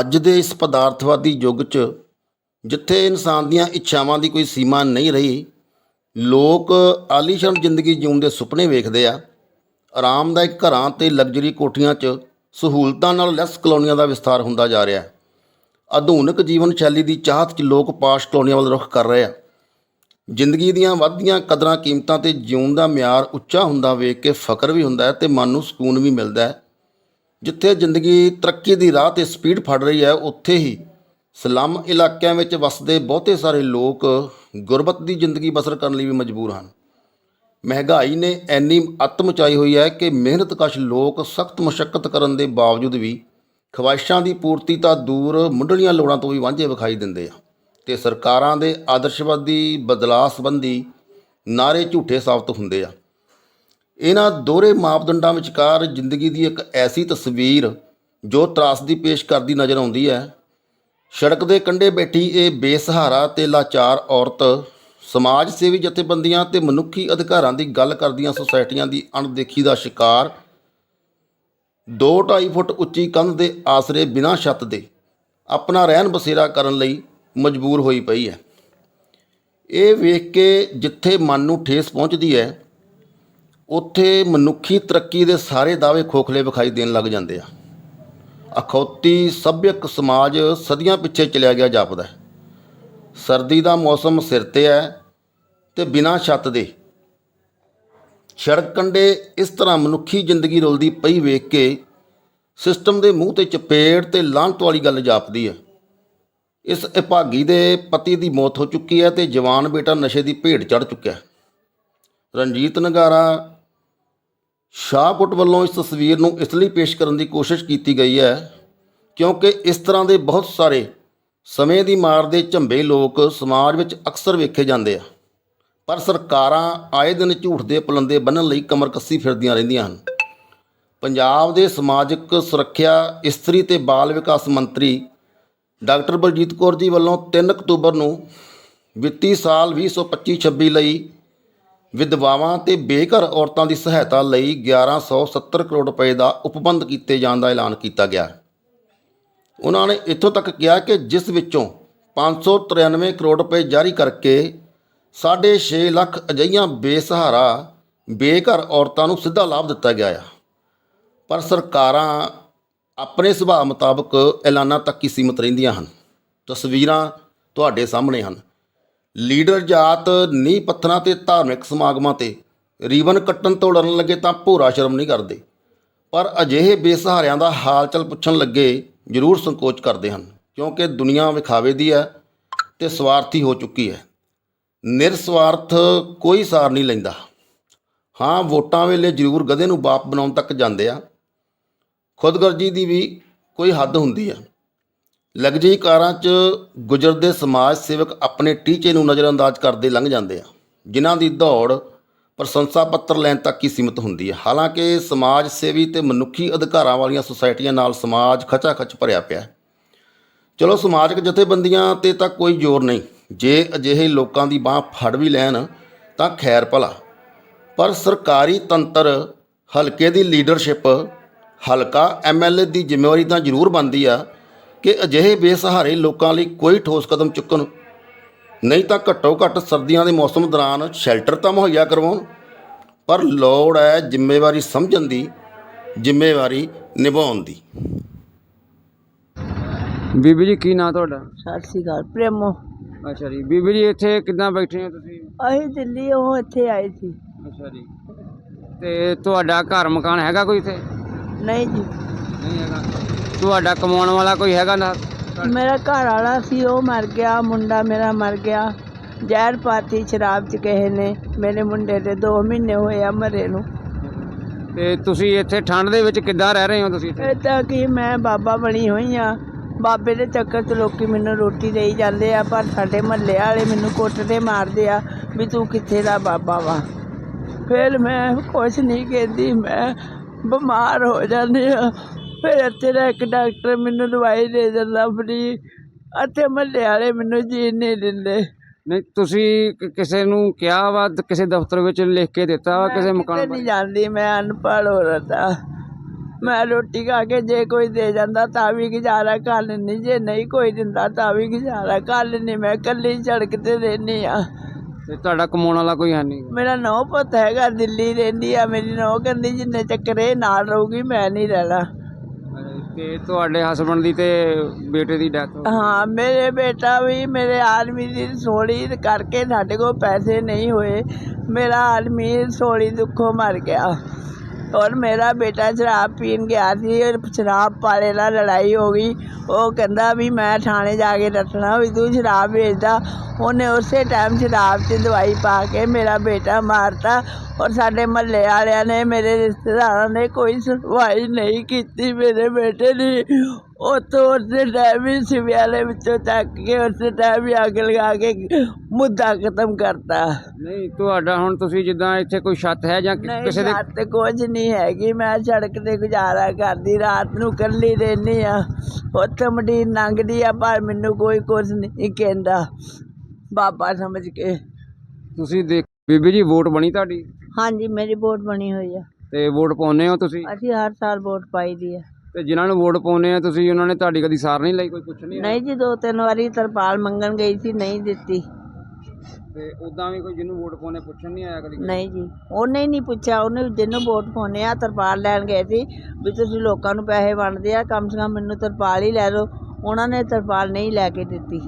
ਅੱਜ ਦੇ ਇਸ ਪਦਾਰਥਵਾਦੀ ਯੁੱਗ 'ਚ, ਜਿੱਥੇ ਇਨਸਾਨ ਦੀਆਂ ਇੱਛਾਵਾਂ ਦੀ ਕੋਈ ਸੀਮਾ ਨਹੀਂ ਰਹੀ, ਲੋਕ ਆਲੀਸ਼ਾਨ ਜ਼ਿੰਦਗੀ ਜਿਉਣ ਦੇ ਸੁਪਨੇ ਵੇਖਦੇ ਆ। ਆਰਾਮਦਾਇਕ ਘਰਾਂ ਤੇ ਲਗਜ਼ਰੀ ਕੋਠੀਆਂ 'ਚ ਸਹੂਲਤਾਂ ਨਾਲ ਲੈਸ ਕਲੋਨੀਆਂ ਦਾ ਵਿਸਥਾਰ ਹੁੰਦਾ ਜਾ ਰਿਹਾ। ਹੈ ਆਧੁਨਿਕ ਜੀਵਨ ਸ਼ੈਲੀ ਦੀ ਚਾਹਤ 'ਚ ਲੋਕ ਪਾਸ਼ ਕਲੋਨੀਆਂ ਵੱਲ ਰੁਖ ਕਰ ਰਹੇ ਆ। ਜ਼ਿੰਦਗੀ ਦੀਆਂ ਵੱਧਦੀਆਂ ਕਦਰਾਂ ਕੀਮਤਾਂ ਤੇ ਜਿਉਣ ਦਾ ਮਿਆਰ ਉੱਚਾ ਹੁੰਦਾ ਵੇਖ ਕੇ ਫਕਰ ਵੀ ਹੁੰਦਾ ਹੈ ਤੇ ਮਨ ਨੂੰ ਸਕੂਨ ਵੀ ਮਿਲਦਾ ਹੈ। ਜਿੱਥੇ ਜ਼ਿੰਦਗੀ ਤਰੱਕੀ ਦੀ ਰਾਹ ਤੇ ਸਪੀਡ ਫੜ ਰਹੀ ਹੈ, ਉੱਥੇ ਹੀ ਸਲਮ ਇਲਾਕਿਆਂ ਵਿੱਚ ਵਸਦੇ ਬਹੁਤੇ ਸਾਰੇ ਲੋਕ ਗੁਰਬਤ ਦੀ ਜ਼ਿੰਦਗੀ ਬਸਰ ਕਰਨ ਲਈ ਵੀ ਮਜਬੂਰ ਹਨ। ਮਹਿੰਗਾਈ ਨੇ ਐਨੀ ਅੱਤ ਮਚਾਈ ਹੋਈ ਹੈ ਕਿ ਮਿਹਨਤਕਸ਼ ਲੋਕ ਸਖਤ ਮੁਸ਼ਕਲ ਕਰਨ ਦੇ ਬਾਵਜੂਦ ਵੀ ਖਵਾਇਸ਼ਾਂ ਦੀ ਪੂਰਤੀ ਤਾਂ ਦੂਰ ਮੁੱਢਲੀਆਂ ਲੋੜਾਂ ਤੋਂ ਵੀ ਵਾਂਝੇ ਵਿਖਾਈ ਦਿੰਦੇ ਆ। ਤੇ ਸਰਕਾਰਾਂ ਦੇ ਆਦਰਸ਼ਵਾਦੀ ਬਦਲਾਅ ਸੰਬੰਧੀ ਨਾਰੇ ਝੂਠੇ ਸਾਬਤ ਹੁੰਦੇ ਆ। ਇਹਨਾਂ ਦੋਹਰੇ ਮਾਪਦੰਡਾਂ ਵਿਚਕਾਰ ਜ਼ਿੰਦਗੀ ਦੀ ਇੱਕ ਐਸੀ ਤਸਵੀਰ ਜੋ ਤਰਾਸਦੀ ਪੇਸ਼ ਕਰਦੀ ਨਜ਼ਰ ਆਉਂਦੀ ਹੈ। ਸੜਕ ਦੇ ਕੰਢੇ ਬੈਠੀ ਇਹ ਬੇਸਹਾਰਾ ਤੇ ਲਾਚਾਰ ਔਰਤ ਸਮਾਜ ਸੇਵੀ ਜਥੇਬੰਦੀਆਂ ਤੇ ਮਨੁੱਖੀ ਅਧਿਕਾਰਾਂ ਦੀ ਗੱਲ ਕਰਦੀਆਂ ਸੁਸਾਇਟੀਆਂ ਦੀ ਅਣਦੇਖੀ ਦਾ ਸ਼ਿਕਾਰ 2.5 ਫੁੱਟ ਉੱਚੀ ਕੰਧ ਦੇ ਆਸਰੇ ਬਿਨਾਂ ਛੱਤ ਦੇ ਆਪਣਾ ਰਹਿਣ ਬਸੇਰਾ ਕਰਨ ਲਈ ਮਜਬੂਰ ਹੋਈ ਪਈ ਹੈ। ਇਹ ਵੇਖ ਕੇ ਜਿੱਥੇ ਮਨ ਨੂੰ ਠੇਸ ਪਹੁੰਚਦੀ ਹੈ, ਉੱਥੇ ਮਨੁੱਖੀ ਤਰੱਕੀ ਦੇ ਸਾਰੇ ਦਾਅਵੇ ਖੋਖਲੇ ਵਿਖਾਈ ਦੇਣ ਲੱਗ ਜਾਂਦੇ ਆ। ਅਖੌਤੀ ਸਭਿਅਕ ਸਮਾਜ ਸਦੀਆਂ ਪਿੱਛੇ ਚਲਿਆ ਗਿਆ ਜਾਪਦਾ ਸਰਦੀ ਦਾ ਮੌਸਮ ਸਿਰ ਤੇ ਹੈ ਤੇ ਬਿਨਾਂ ਛੱਤ ਦੇ ਸੜਕ ਕੰਢੇ ਇਸ ਤਰ੍ਹਾਂ ਮਨੁੱਖੀ ਜ਼ਿੰਦਗੀ ਰੁਲਦੀ ਪਈ ਵੇਖ ਕੇ ਸਿਸਟਮ ਦੇ ਮੂੰਹ ਤੇ ਚਪੇੜ ਤੇ ਲਾਂਤ ਵਾਲੀ ਗੱਲ ਜਾਪਦੀ ਹੈ। ਇਸ ਅਭਾਗੀ ਦੇ ਪਤੀ ਦੀ ਮੌਤ ਹੋ ਚੁੱਕੀ ਹੈ ਤੇ ਜਵਾਨ ਬੇਟਾ ਨਸ਼ੇ ਦੀ ਭੇਟ ਚੜ ਚੁੱਕਿਆ ਰਣਜੀਤ ਨਗਾਰਾ ਸ਼ਾਹਕੋਟ ਵੱਲੋਂ ਇਸ ਤਸਵੀਰ ਨੂੰ ਇਸ ਲਈ ਪੇਸ਼ ਕਰਨ ਦੀ ਕੋਸ਼ਿਸ਼ ਕੀਤੀ ਗਈ ਹੈ ਕਿਉਂਕਿ ਇਸ ਤਰ੍ਹਾਂ ਦੇ ਬਹੁਤ ਸਾਰੇ ਸਮੇਂ ਦੀ ਮਾਰ ਦੇ ਝੰਬੇ ਲੋਕ ਸਮਾਜ ਵਿੱਚ ਅਕਸਰ ਵੇਖੇ ਜਾਂਦੇ ਆ। ਪਰ ਸਰਕਾਰਾਂ ਆਏ ਦਿਨ ਝੂਠ ਦੇ ਪਲੰਦੇ ਬੰਨਣ ਲਈ ਕਮਰ ਕੱਸੀ ਫਿਰਦੀਆਂ ਰਹਿੰਦੀਆਂ ਹਨ। ਪੰਜਾਬ ਦੇ ਸਮਾਜਿਕ ਸੁਰੱਖਿਆ, ਇਸਤਰੀ ਤੇ ਬਾਲ ਵਿਕਾਸ ਮੰਤਰੀ ਡਾਕਟਰ ਬਲਜੀਤ ਕੌਰ ਜੀ ਵੱਲੋਂ 3 ਅਕਤੂਬਰ ਨੂੰ ਵਿੱਤੀ ਸਾਲ 2025-26 ਲਈ ਵਿਧਵਾਵਾਂ ਤੇ ਬੇਘਰ ਔਰਤਾਂ ਦੀ ਸਹਾਇਤਾ ਲਈ 1170 ਕਰੋੜ ਰੁਪਏ ਦਾ ਉਪਬੰਧ ਕੀਤੇ ਜਾਣ ਦਾ ਐਲਾਨ ਕੀਤਾ ਗਿਆ। ਉਹਨਾਂ ਨੇ ਇੱਥੋਂ ਤੱਕ ਕਿਹਾ ਕਿ ਜਿਸ ਵਿੱਚੋਂ 593 ਕਰੋੜ ਰੁਪਏ ਜਾਰੀ ਕਰਕੇ 6.5 ਲੱਖ ਅਜਿਹੀਆਂ ਬੇਸਹਾਰਾ, ਬੇਘਰ ਔਰਤਾਂ ਨੂੰ ਸਿੱਧਾ ਲਾਭ ਦਿੱਤਾ ਗਿਆ ਆ। ਪਰ ਸਰਕਾਰਾਂ ਆਪਣੇ ਸੁਭਾਅ ਮੁਤਾਬਕ ਐਲਾਨਾਂ ਤੱਕ ਹੀ ਸੀਮਤ ਰਹਿੰਦੀਆਂ ਹਨ। ਤਸਵੀਰਾਂ ਤੁਹਾਡੇ ਸਾਹਮਣੇ ਹਨ। ਲੀਡਰ ਜਾਤ ਨੀਂਹ ਪੱਥਰਾਂ ਤੇ ਧਾਰਮਿਕ ਸਮਾਗਮਾਂ ਤੇ ਰੀਬਨ ਕੱਟਣ ਤੋਂ ਡਰਨ ਲੱਗੇ ਤਾਂ ਭੋਰਾ ਸ਼ਰਮ ਨਹੀਂ ਕਰਦੇ। ਪਰ ਅਜਿਹੇ ਬੇਸਹਾਰਿਆਂ ਦਾ ਹਾਲ ਚਾਲ ਪੁੱਛਣ ਲੱਗੇ ਜ਼ਰੂਰ ਸੰਕੋਚ ਕਰਦੇ ਹਨ, ਕਿਉਂਕਿ ਦੁਨੀਆ ਵਿਖਾਵੇ ਦੀ ਹੈ ਤੇ ਸਵਾਰਥੀ ਹੋ ਚੁੱਕੀ ਹੈ। ਨਿਰਸਵਾਰਥ ਕੋਈ ਸਾਰ ਨਹੀਂ ਲੈਂਦਾ। ਹਾਂ, ਵੋਟਾਂ ਵੇਲੇ ਜ਼ਰੂਰ ਗਧੇ ਨੂੰ ਬਾਪ ਬਣਾਉਣ ਤੱਕ ਜਾਂਦੇ ਆ। ਖੁਦਗਰਜੀ ਦੀ ਵੀ ਕੋਈ ਹੱਦ ਹੁੰਦੀ ਆ। ਲਗਜ਼ਰੀ ਕਾਰਾਂ 'ਚ ਗੁਜ਼ਰਦੇ ਸਮਾਜ ਸੇਵਕ ਆਪਣੇ ਟੀਚੇ ਨੂੰ ਨਜ਼ਰਅੰਦਾਜ਼ ਕਰਦੇ ਲੰਘ ਜਾਂਦੇ ਆ। ਜਿਨ੍ਹਾਂ ਦੀ ਦੌੜ ਪ੍ਰਸ਼ੰਸਾ ਪੱਤਰ ਲੈਣ ਤੱਕ ਹੀ ਸੀਮਿਤ ਹੁੰਦੀ ਹੈ ਹਾਲਾਂਕਿ ਸਮਾਜ ਸੇਵੀ ਤੇ ਮਨੁੱਖੀ ਅਧਿਕਾਰਾਂ ਵਾਲੀਆਂ ਸੁਸਾਇਟੀਆਂ ਨਾਲ ਸਮਾਜ ਖਚਾ-ਖਚ ਭਰਿਆ ਪਿਆ। ਹੈ ਚਲੋ, ਸਮਾਜਿਕ ਜਥੇਬੰਦੀਆਂ ਤੇ ਤਾਂ ਕੋਈ ਜ਼ੋਰ ਨਹੀਂ। ਜੇ ਅਜਿਹੇ ਲੋਕਾਂ ਦੀ ਬਾਹ ਫੜ ਵੀ ਲੈਣ ਤਾਂ ਖੈਰ ਭਲਾ। ਪਰ ਸਰਕਾਰੀ ਤੰਤਰ ਹਲਕੇ ਦੀ ਲੀਡਰਸ਼ਿਪ ਹਲਕਾ ਐਮਐਲਏ ਦੀ ਜ਼ਿੰਮੇਵਾਰੀ ਤਾਂ ਜ਼ਰੂਰ ਬਣਦੀ ਆ ਕਿ ਅਜਿਹੇ ਬੇਸਹਾਰੇ ਲੋਕਾਂ ਲਈ ਕੋਈ ਠੋਸ ਕਦਮ ਚੁੱਕਣ। ਨਹੀਂ ਤਾਂ ਘੱਟੋ ਘੱਟ ਸਰਦੀਆਂ ਦੇ ਮੌਸਮ ਦੌਰਾਨ ਸ਼ੈਲਟਰ ਤਾਂ ਮੁਹੱਈਆ ਕਰਵਾਉਣ। ਪਰ ਲੋੜ ਹੈ ਜ਼ਿੰਮੇਵਾਰੀ ਸਮਝਣ ਦੀ ਜ਼ਿੰਮੇਵਾਰੀ ਨਿਭਾਉਣ ਦੀ। ਬੀਬੀ ਜੀ ਕੀ ਨਾਂ ਤੁਹਾਡਾ? ਸਤਿ ਸ਼੍ਰੀ ਅਕਾਲ ਪ੍ਰੇਮੋ। ਅੱਛਾ ਜੀ। ਬੀਬੀ ਜੀ ਇੱਥੇ ਕਿੱਦਾਂ ਬੈਠੇ ਹੋ ਤੁਸੀਂ? ਅਸੀਂ ਦਿੱਲੀ ਉਹ ਇੱਥੇ ਆਏ ਸੀ। ਅੱਛਾ ਜੀ। ਤੇ ਤੁਹਾਡਾ ਘਰ ਮਕਾਨ ਹੈਗਾ ਕੋਈ ਇੱਥੇ? ਨਹੀਂ ਜੀ। ਨਹੀਂ ਹੈਗਾ। ਤੁਹਾਡਾ ਕਮਾਉਣ ਵਾਲਾ ਕੋਈ ਹੈਗਾ ਨਾ? ਮੇਰਾ ਘਰ ਵਾਲਾ ਸੀ ਉਹ ਮਰ ਗਿਆ ਮੁੰਡਾ ਮੇਰਾ ਮਰ ਗਿਆ। ਜ਼ਹਿਰ ਪਾਤੀ ਸ਼ਰਾਬ ਚ ਕਿਸੇ ਨੇ। ਮੇਰੇ ਮੁੰਡੇ ਦੇ 2 ਮਹੀਨੇ ਹੋਏ ਆ ਮਰੇ ਨੂੰ। ਤੇ ਤੁਸੀਂ ਇੱਥੇ ਠੰਡ ਦੇ ਵਿੱਚ ਕਿੱਦਾਂ ਰਹਿ ਰਹੇ ਹੋ ਤੁਸੀਂ ਇੱਥੇ? ਇਹ ਤਾਂ ਕਿ ਮੈਂ ਬਾਬਾ ਬਣੀ ਹੋਈ ਆ। ਬਾਬੇ ਦੇ ਚੱਕਰ 'ਚ ਲੋਕੀ ਮੈਨੂੰ ਰੋਟੀ ਦੇਈ ਜਾਂਦੇ ਆ ਪਰ ਸਾਡੇ ਮਹੱਲੇ ਵਾਲੇ ਮੈਨੂੰ ਕੁੱਟਦੇ ਮਾਰਦੇ ਆ ਵੀ ਤੂੰ ਕਿੱਥੇ ਦਾ ਬਾਬਾ ਵਾ। ਫਿਰ ਮੈਂ ਕੁਛ ਨਹੀਂ ਕਹਿੰਦੀ ਮੈਂ ਬਿਮਾਰ ਹੋ ਜਾਂਦੀ ਆ। ਫਿਰ ਇੱਥੇ ਦਾ ਇੱਕ ਡਾਕਟਰ ਮੈਨੂੰ ਦਵਾਈ ਦੇ ਦਿੰਦਾ ਫਰੀ ਅਤੇ ਮਹੱਲੇ ਵਾਲੇ ਮੈਨੂੰ ਜੀਣ ਨਹੀਂ ਦਿੰਦੇ। ਨਹੀਂ ਤੁਸੀਂ ਕ- ਕਿਸੇ ਨੂੰ ਕਿਹਾ ਵਾ ਕਿਸੇ ਦਫ਼ਤਰ ਵਿੱਚ ਲਿਖ ਕੇ ਦਿੱਤਾ ਵਾ ਕਿਸੇ ਮਕਾਨ ਕਿਤੇ ਨਹੀਂ ਜਾਂਦੀ ਮੈਂ ਅਨਪੜ੍ਹ ਔਰਤ ਆ। ਮੈਂ ਰੋਟੀ ਖਾ ਕੇ ਜੇ ਕੋਈ ਦੇ ਜਾਂਦਾ ਤਾਂ ਵੀ ਗੁਜ਼ਾਰਾ ਕਰ ਲੈਂਦੀ ਜੇ ਨਹੀਂ ਕੋਈ ਦਿੰਦਾ ਤਾਂ ਵੀ ਗੁਜ਼ਾਰਾ ਕਰ ਲੈਂਦੀ ਮੈਂ ਇਕੱਲੀ ਸੜਕ ਤੇ ਰਹਿੰਦੀ ਆ ਤੇ ਤੁਹਾਡਾ ਕਮਾਉਣ ਵਾਲਾ ਕੋਈ ਹੈ ਨਹੀਂ। ਮੇਰਾ ਨੌ ਪੁੱਤ ਹੈਗਾ ਦਿੱਲੀ ਰਹਿੰਦੀ ਆ ਮੇਰੀ ਨੌ ਕਹਿੰਦੀ ਜਿੰਨੇ ਚੱਕਰ ਇਹ ਨਾਲ ਰਹੂਗੀ ਮੈਂ ਨਹੀਂ ਰਹਿਣਾ। ਤੇ ਤੁਹਾਡੇ ਹਸਬੰਡ ਦੀ ਤੇ ਬੇਟੇ ਦੀ ਡੈਥ ਹਾਂ ਮੇਰੇ ਬੇਟਾ ਵੀ ਮੇਰੇ ਆਦਮੀ ਦੀ ਰਸੋਲੀ ਕਰਕੇ ਸਾਡੇ ਕੋਲ ਪੈਸੇ ਨਹੀਂ ਹੋਏ। ਮੇਰਾ ਆਦਮੀ ਰਸੋਲੀ ਦੁੱਖੋਂ ਮਰ ਗਿਆ। ਔਰ ਮੇਰਾ ਬੇਟਾ ਸ਼ਰਾਬ ਪੀਣ ਗਿਆ ਸੀ, ਔਰ ਸ਼ਰਾਬ ਵਾਲੇ ਨਾਲ ਲੜਾਈ ਹੋ ਗਈ। ਉਹ ਕਹਿੰਦਾ ਵੀ ਮੈਂ ਥਾਣੇ ਜਾ ਕੇ ਦੱਸਣਾ ਵੀ ਤੂੰ ਸ਼ਰਾਬ ਵੇਚਦਾ। ਉਹਨੇ ਉਸੇ ਟਾਈਮ ਸ਼ਰਾਬ 'ਚ ਦਵਾਈ ਪਾ ਕੇ ਮੇਰਾ ਬੇਟਾ ਮਾਰਤਾ ਔਰ ਸਾਡੇ ਮਹੱਲੇ ਵਾਲਿਆਂ ਨੇ, ਮੇਰੇ ਰਿਸ਼ਤੇਦਾਰਾਂ ਨੇ ਕੋਈ ਸੁਣਵਾਈ ਨਹੀਂ ਕੀਤੀ, ਮੇਰੇ ਬੇਟੇ ਦੀ। ਉੱਥੋਂ ਉਸੇ ਟਾਈਮ ਹੀ ਸਿਵਿਆਂ ਵਾਲੇ ਵਿੱਚੋਂ ਚੱਕ ਕੇ ਉਸੇ ਟਾਈਮ ਹੀ ਅੱਗ ਲਗਾ ਕੇ ਮੁੱਦਾ ਖਤਮ ਕਰਤਾ। ਨਹੀਂ ਤੁਹਾਡਾ ਹੁਣ ਤੁਸੀਂ ਜਿੱਦਾਂ ਇੱਥੇ ਕੋਈ ਛੱਤ ਹੈ ਜਾਂ ਕਿ- ਨਹੀਂ ਕਿਸੇ ਦੇ ਰਾਤ ਤੇ ਕੁਝ ਨਹੀਂ ਹੈਗੀ। ਮੈਂ ਸੜਕ ਤੇ ਗੁਜ਼ਾਰਾ ਕਰਦੀ ਰਾਤ ਨੂੰ ਇਕੱਲੀ ਰਹਿੰਦੀ ਆ ਉੱਥੇ ਮਡੀਰ ਲੰਘਦੀ ਆ ਪਰ ਮੈਨੂੰ ਕੋਈ ਕੁਝ ਨਹੀਂ ਕਹਿੰਦਾ। ਬਾਬਾ ਸਮਝ ਕੇ। ਤੁਸੀਂ ਦੇਖ ਬੀਬੀ ਜੀ ਵੋਟ ਬਣੀ ਤੁਹਾਡੀ? ਹਾਂਜੀ ਮੇਰੀ ਵੋਟ ਬਣੀ ਹੋਈ ਆ। ਤੇ ਵੋਟ ਪਾਉਂਦੇ ਹੋ ਤੁਸੀਂ? ਅਸੀਂ ਹਰ ਸਾਲ ਵੋਟ ਪਾਈ ਦੀ ਆ। ਤੇ ਜਿਨ੍ਹਾਂ ਨੂੰ ਵੋਟ ਪਾਉਂਦੇ ਆ ਤੁਸੀਂ ਉਹਨਾਂ ਨੇ ਤੁਹਾਡੀ ਕਦੀ ਸਾਰ ਨਹੀਂ ਲਈ ਕੋਈ ਕੁਛ ਨਹੀਂ ਨਹੀਂ ਜੀ ਦੋ ਤਿੰਨ ਵਾਰੀ ਤਰਪਾਲ ਮੰਗਣ ਗਈ ਸੀ ਨਹੀਂ ਦਿੱਤੀ। ਤੇ ਉਦਾਂ ਵੀ ਕੋਈ ਜਿਹਨੂੰ ਵੋਟ ਪਾਉਂਦੇ ਪੁੱਛਣ ਨਹੀਂ ਆਇਆ ਕਦੀ? ਨਹੀਂ ਜੀ ਉਹਨੇ ਹੀ ਨਹੀਂ ਪੁੱਛਿਆ ਉਹਨੇ ਜਿਹਨੂੰ ਵੋਟ ਪਾਉਣੇ ਆ ਤਰਪਾਲ ਲੈਣ ਗਏ ਸੀ ਵੀ ਤੁਸੀਂ ਲੋਕਾਂ ਨੂੰ ਪੈਸੇ ਵੰਡਦੇ ਆ ਕਮ ਸੇ ਕਮ ਮੈਨੂੰ ਤਰਪਾਲ ਹੀ ਲੈ ਦਿਓ। ਉਹਨਾਂ ਨੇ ਤਰਪਾਲ ਨਹੀਂ ਲੈ ਕੇ ਦਿੱਤੀ।